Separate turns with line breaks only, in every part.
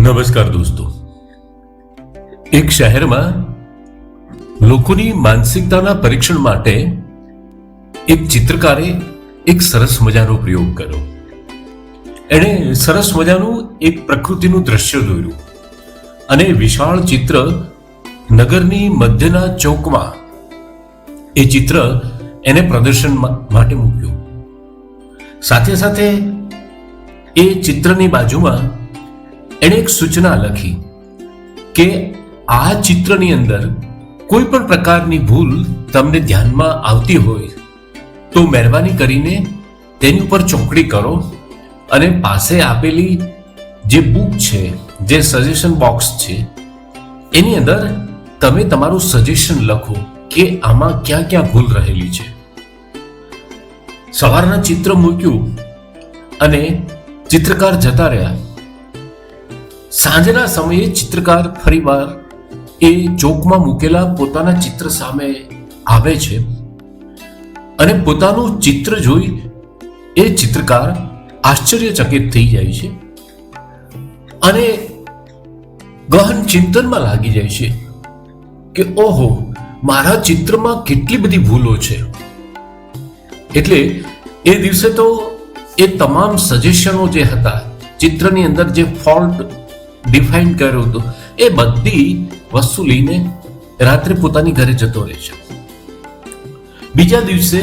નમસ્કાર દોસ્તો. એક શહેરમાં લોકોની માનસિકતાના પરીક્ષણ માટે એક ચિત્રકારે એક સરસ મજાનો પ્રયોગ કર્યો. એણે સરસ મજાનું એક પ્રકૃતિનું દ્રશ્ય દોર્યું અને વિશાળ ચિત્ર નગરની મધ્યના ચોકમાં એ ચિત્ર એને પ્રદર્શન માટે મૂક્યું. સાથે સાથે એ ચિત્રની બાજુમાં એણે એક સૂચના લખી કે આ ચિત્રની અંદર કોઈ પણ પ્રકારની ભૂલ તમને ધ્યાનમાં આવતી હોય તો મહેરબાની કરીને તેની ઉપર ચોકડી કરો અને પાસે આપેલી જે બુક છે, જે સજેશન બોક્સ છે, એની અંદર તમે તમારું સજેશન લખો કે આમાં ક્યાં ક્યાં ભૂલ રહેલી છે. સવારના ચિત્ર મૂક્યું અને ચિત્રકાર જતા રહ્યા. સાંજના સમયે ચિત્રકાર ફરીવાર એ ચોકમાં મૂકેલા પોતાના ચિત્ર સામે આવે છે અને પોતાનું ચિત્ર જોઈ એ ચિત્રકાર આશ્ચર્યચકિત થઈ જાય છે અને ગહન ચિંતનમાં લાગી જાય છે કે ઓહો, મારા ચિત્રમાં કેટલી બધી ભૂલો છે. એટલે એ દિવસે તો એ તમામ સજેશનો જે હતા, ચિત્રની અંદર જે ફોલ્ટ ડિફાઇન કર્યો હતો. એ બધી વસ્તુ લઈને રાત્રે પોતાની ઘરે જતો રહે છે. બીજા દિવસે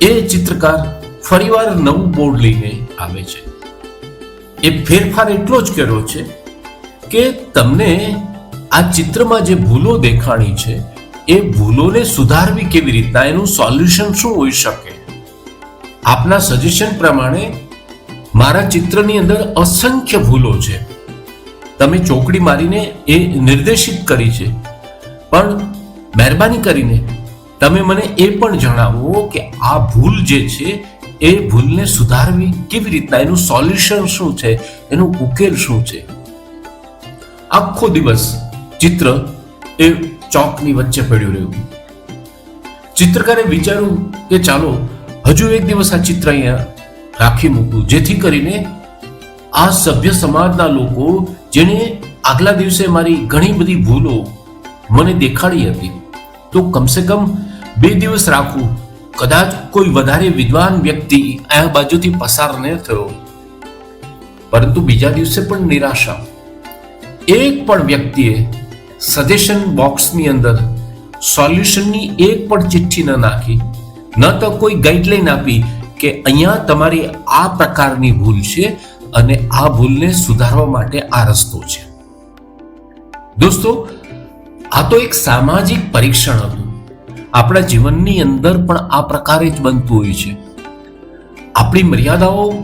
એ ચિત્રકાર ફરીવાર નવું બોર્ડ લઈને આવે છે. એ ફેરફાર એટલો જ કર્યો છે કે તમને આ ચિત્રમાં જે ભૂલો દેખાણી છે, એ ભૂલોને સુધારવી કેવી રીતના, એનું સોલ્યુશન શું હોઈ શકે? આપના સજેશન પ્રમાણે મારા ચિત્રની અંદર અસંખ્ય ભૂલો છે. તમે ચોકડી મારીને એ નિર્દેશિત કરી છે. પણ મહેરબાની કરીને તમે મને એ પણ જણાવો કે આ ભૂલ જે છે, એ ભૂલને સુધારવી કેવી રીતના? એનું સોલ્યુશન શું છે? એનો ઉકેલ શું છે? આખો દિવસ ચિત્ર એ ચોકની વચ્ચે પડ્યું રહ્યું. ચિત્રકારે વિચાર્યું કે ચાલો, હજુ એક દિવસ આ ચિત્ર અહીંયા રાખી મૂકું. જેથી કરીને આ સભ્ય સમાજના લોકો જેણે આગલા દિવસે મારી ઘણી બધી ભૂલો મને દેખાડી હતી. તો કમસે કમ બે દિવસ રાખું. કદાચ કોઈ વધારે વિદ્વાન વ્યક્તિ આ બાજુથી પસાર ન થયો પરંતુ બીજા દિવસે પણ નિરાશા. એક પણ વ્યક્તિએ સજેશન બોક્સની અંદર સોલ્યુશનની એક પણ ચિઠ્ઠી ન નાખી. ન તો કોઈ ગાઈડલાઈન આપી કે અહીંયા તમારી આ પ્રકારની ભૂલ છે અને આ ભૂલને સુધારવા માટે આ રસ્તો છે. દોસ્તો, આ તો એક સામાજિક પરીક્ષણ હતું. આપણા જીવનની અંદર પણ આ પ્રકારે જ બનતું હોય છે. આપણી મર્યાદાઓ,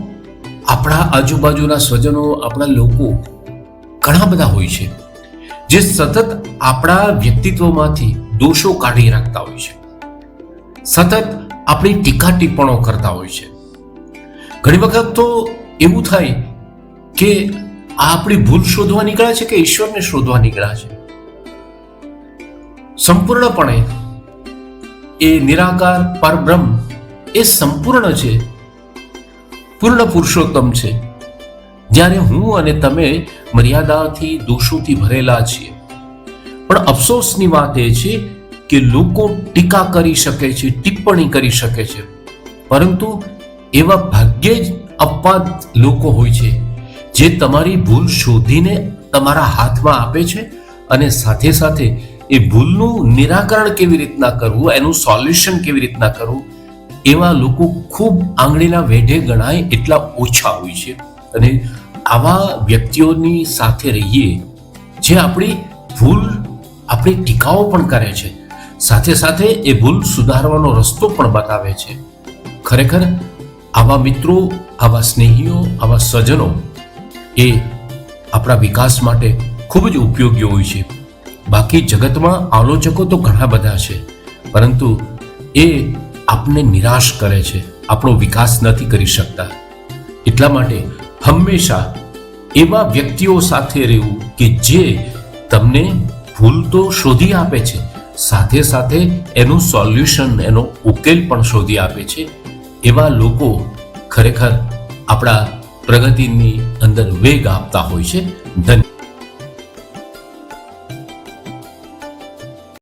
આપણા આજુબાજુના સ્વજનો, આપણા લોકો ઘણા બધા હોય છે, જે સતત આપણા વ્યક્તિત્વમાંથી દોષો કાઢી રાખતા હોય છે. સતત આપણી ટીકા ટિપ્પણો કરતા હોય છે. ઘણી વખત તો એવું થાય કે આ આપણી ભૂલ શોધવા નીકળ્યા છે કે ઈશ્વરને શોધવા નીકળ્યા છે? સંપૂર્ણપણે એ નિરાકાર પરબ્રહ્મ એ સંપૂર્ણ છે, પૂર્ણ પુરુષોત્તમ છે. જ્યારે હું અને તમે મર્યાદાથી, દોષોથી ભરેલા છીએ. પણ અફસોસની વાત એ છે કે લોકો ટીકા કરી શકે છે, ટિપ્પણી કરી શકે છે. પરંતુ એવા ભાગ્યે જ અપવાદ લોકો હોય છે, જે તમારી ભૂલ શોધીને તમારા હાથમાં આપે છે અને સાથે સાથે એ ભૂલનું નિરાકરણ કેવી રીતના કરવું, એનું સોલ્યુશન કેવી રીતના કરવું, એવા લોકો ખૂબ આંગળીના વેઢે ગણાય એટલા ઓછા હોય છે. અને આવા વ્યક્તિઓની સાથે રહીએ, જે આપણી ભૂલ, આપણી ટીકાઓ પણ કરે છે, સાથે સાથે એ ભૂલ સુધારવાનો રસ્તો પણ બતાવે છે. ખરેખર આવા મિત્રો આવા સ્નેહીઓ, આવા સ્વજનો એ આપણા વિકાસ માટે ખૂબ જ ઉપયોગી હોય છે. બાકી જગતમાં આલોચકો તો ઘણા બધા છે, પરંતુ એ આપને નિરાશ કરે છે. આપણો વિકાસ નથી કરી શકતા. એટલા માટે હંમેશા એવા વ્યક્તિઓ સાથે રહેવું કે જે તમને ભૂલ તો શોધી આપે છે, સાથે સાથે એનું સોલ્યુશન, એનો ઉકેલ પણ શોધી આપે છે. એવા લોકો ખરેખર આપણા પ્રગતિની અંદર વેગ આપતા હોય છે. ધન્ય